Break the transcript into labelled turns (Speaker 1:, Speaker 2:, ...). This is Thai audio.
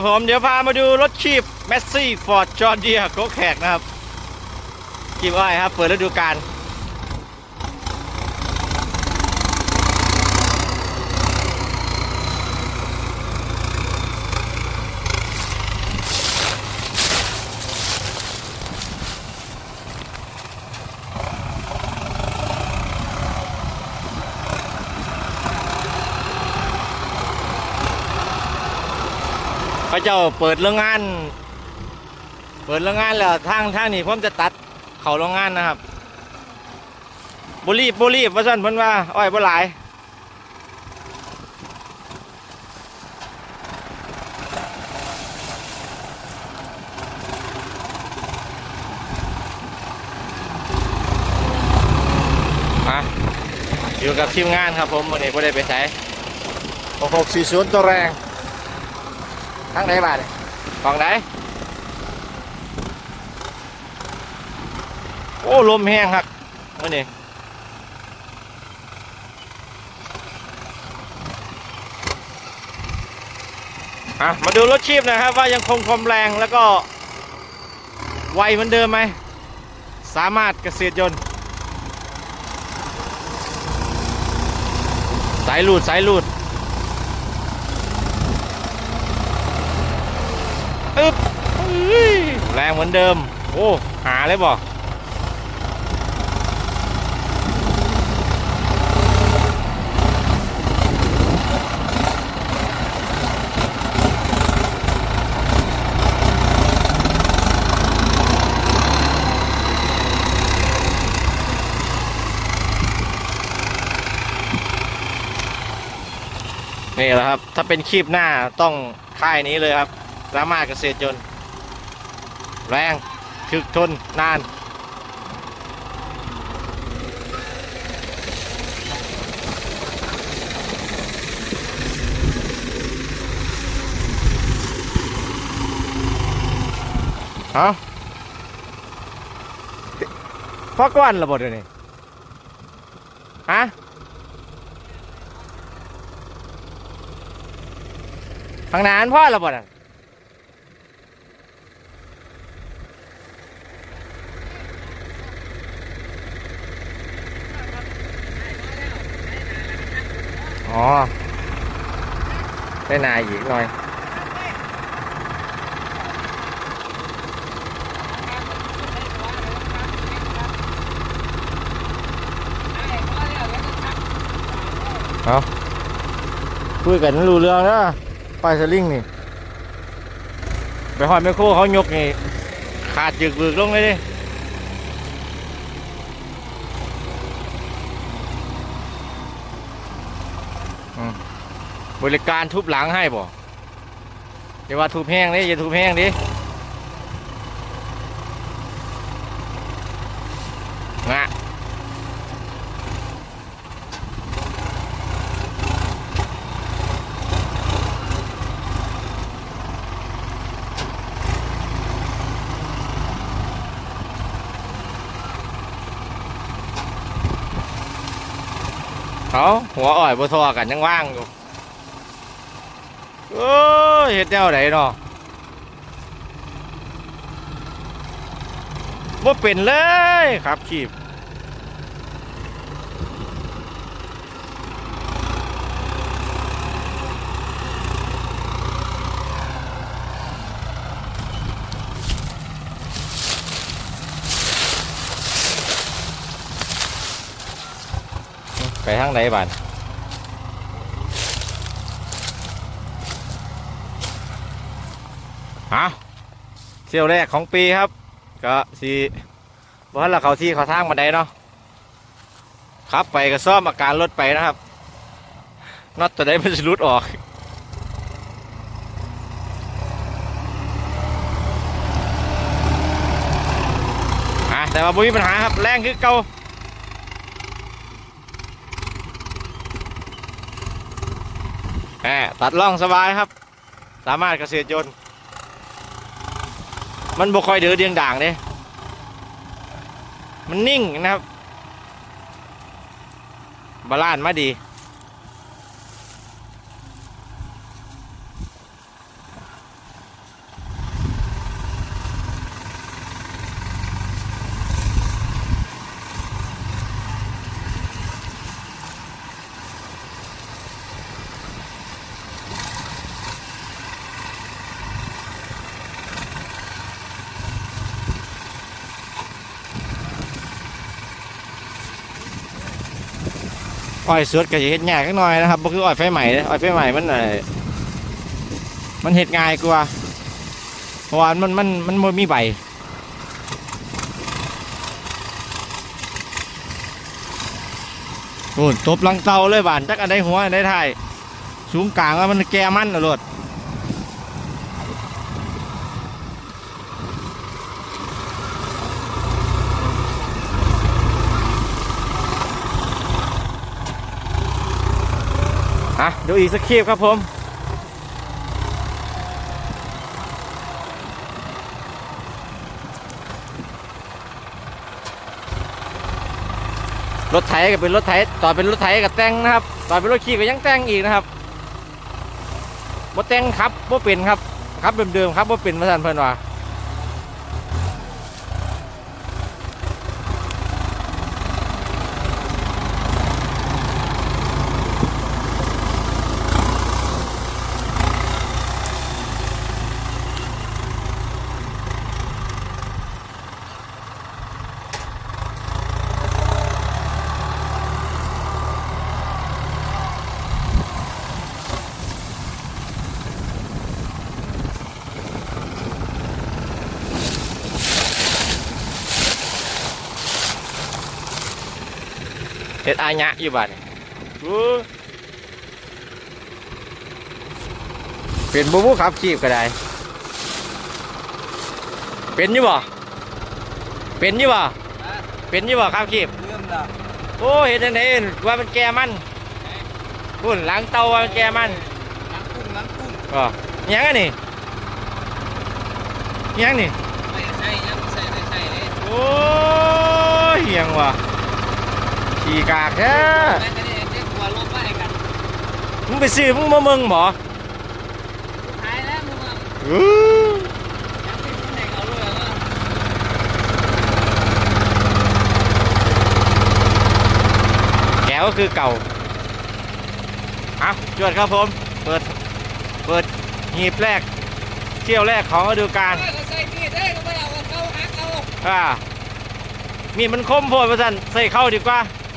Speaker 1: ครับผมเดี๋ยวพามาดูรถชีพแมสซี่ฟอร์ดจอร์เดียโกแขกนะครับกีบอ้อยครับ เปิดฤดูกาล พระเจ้าเปิดโรงงาน เปิดโรงงานแล้วทางทางนี้ผมจะตัดเขาโรงงานนะครับบุรีบบุรีบว่าสั่นเพิ่นว่าอ้อยบ่หลายอยู่กับทีมงานครับผมวันนี้ไม่ได้ไปใช้6640ตัวแรง ทางไหนบ้านฝั่งไหน โอ้ ลมแห้งครับนนี้อะมาดูรถชีพนะครับว่ายังคงความแรงแล้วก็ไวเหมือนเดิมไหม สามารถเกษตรยนต์ สายลูดสายลูด อึ๊บแรงเหมือนเดิม โอ้ หาเลยบ่นี่แหละครับ ถ้าเป็นคลิปหน้าต้องค่ายนี้เลยครับ สามารถเกษตรยนต์แรงถึกทนนานเอพ่อก้อนระบบเลยวนี่ฮะทางนานพ่อระบบอะ อ๋อได้นายอีกหน่อยเอาคุยกันรู้เรื่องนะปลายสลิงนี่ ไปหอยแมคโครเขายกนี่ ขาดจึก บริการทุบหลังให้บ่อย่าว่าทุบแห้งดิอย่าทุบแห้งดิ เขาหัวอ่อยบ่ทอกันยังว่างอยู่เอ้ยเฮ็ดแนวไหนเนาะบ่เป็นเลยครับขีบ ทางไหนบ้านฮะเที่ยวแรกของปีครับ ก็สีบ้านเราเขาที่เขาทางมาได้เนาะครับไปก็ซ่อมอาการรถไปนะครับน็อตตัวใดมันจะรุดออกอะแต่ว่าบ่มีปัญหาครับแรงคือเก่า แหมตัดล่องสบายครับ สามารถเกษตรยนต์มันบ่ค่อยเดือดเดียงด่างเด้มันนิ่งนะครับ บาลานซ์มาดี อ้อยสดก็จะเฮ็ดยากนิดหน่อยนะครับบ่คืออ้อยไฟใหม่อ้อยไฟใหม่มันไอมันเฮ็ดง่ายกว่าเพราะว่ามันมันมันบ่มีใบโอ้ตบหลังเตาเลยบานจักอันใดหัวอันใดท้ายสูงกลางว่ามันแก่มันน่ะโลด อะดูอีกสักคลิปครับผม รถไถก็เป็นรถไถต่อเป็นรถไถกับแต่งนะครับ ต่อเป็นรถขี่ก็ยังแต่งอีกนะครับบ่แต่งครับบ่เป็นครับ ครับเดิมๆครับบ่เป็นมาสั่นเพิ่นว่า ฮ็ดอาญะอยู่บัดนี้อู้เป็นบ่ผู้ขับขี่ก็ได้ เป็นอยู่บ่ เป็นอยู่บ่ เป็นอยู่บ่ขับขี่
Speaker 2: เรื่องละ
Speaker 1: โอ้เห็นจังไดว่ามันแก่มันพุ่นหลังเตาว่ามันแก่มัน
Speaker 2: น้ำกุ้งน้ำกุ้ง
Speaker 1: ก็อิหยังอันนี่อิหยังนี่
Speaker 2: ไม่ใช่ยังใช่ไม่ใช่เลย
Speaker 1: โอ้ยอิหยังวะ ขี่กากแท้
Speaker 2: แม่ก็ได้เรียกหัวลบไปกัน
Speaker 1: มึงไปซื้อมึงมาเมืองบ่
Speaker 2: หายแล้วมึงอะ
Speaker 1: อื้อ
Speaker 2: ยังไม่รู้ไหนเอาเลยอะ
Speaker 1: แกก็คือเก่าเอาจวดครับผม เปิด เปิดหีบแรก เที่ยวแรกของฤดูกาล
Speaker 2: ก็ใส่มีดได้ก็ไม่เอาเขาหักเอา
Speaker 1: อ่ามีดมันคมโพดประสันใส่เข้าดีกว่า
Speaker 2: เ